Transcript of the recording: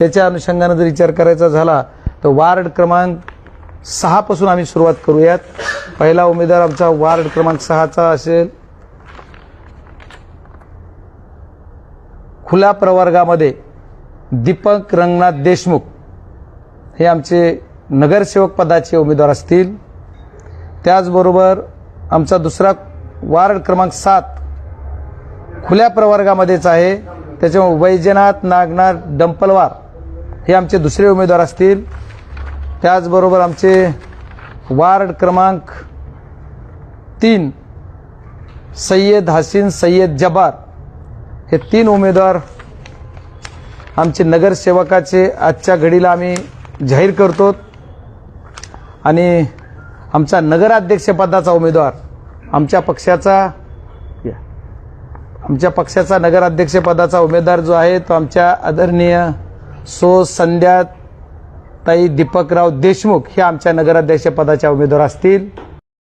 त्याच्या अनुषंगानं जर विचार करायचा झाला तर वार्ड क्रमांक सहापासून आम्ही सुरुवात करूयात. पहिला उमेदवार आमचा वार्ड क्रमांक सहाचा असेल. खुल्या प्रवर्गामध्ये दीपक रंगनाथ देशमुख हे आमचे नगरसेवक पदाचे उमेदवार असतील. त्याचबरोबर आमचा दुसरा वार्ड क्रमांक सात खुल्या प्रवर्गामध्येच आहे. त्याच्यामुळे वैजनाथ नागनाथ डंपलवार हे आमचे दुसरे उमेदवार असतील त्याचबरोबर आमचे वार्ड क्रमांक तीन सय्यद हसीन सय्यद जबार हे तीन उमेदवार आमचे नगरसेवकाचे आजच्या घडीला आम्ही जाहीर करतो आणि आमचा नगराध्यक्षपदाचा उमेदवार आमच्या पक्षाचा या. आमच्या पक्षाचा नगराध्यक्षपदाचा उमेदवार जो आहे तो आमच्या आदरणीय सो संध्या ताई दीपकराव देशमुख हे आमच्या नगराध्यक्षपदाच्या उमेदवार असतील.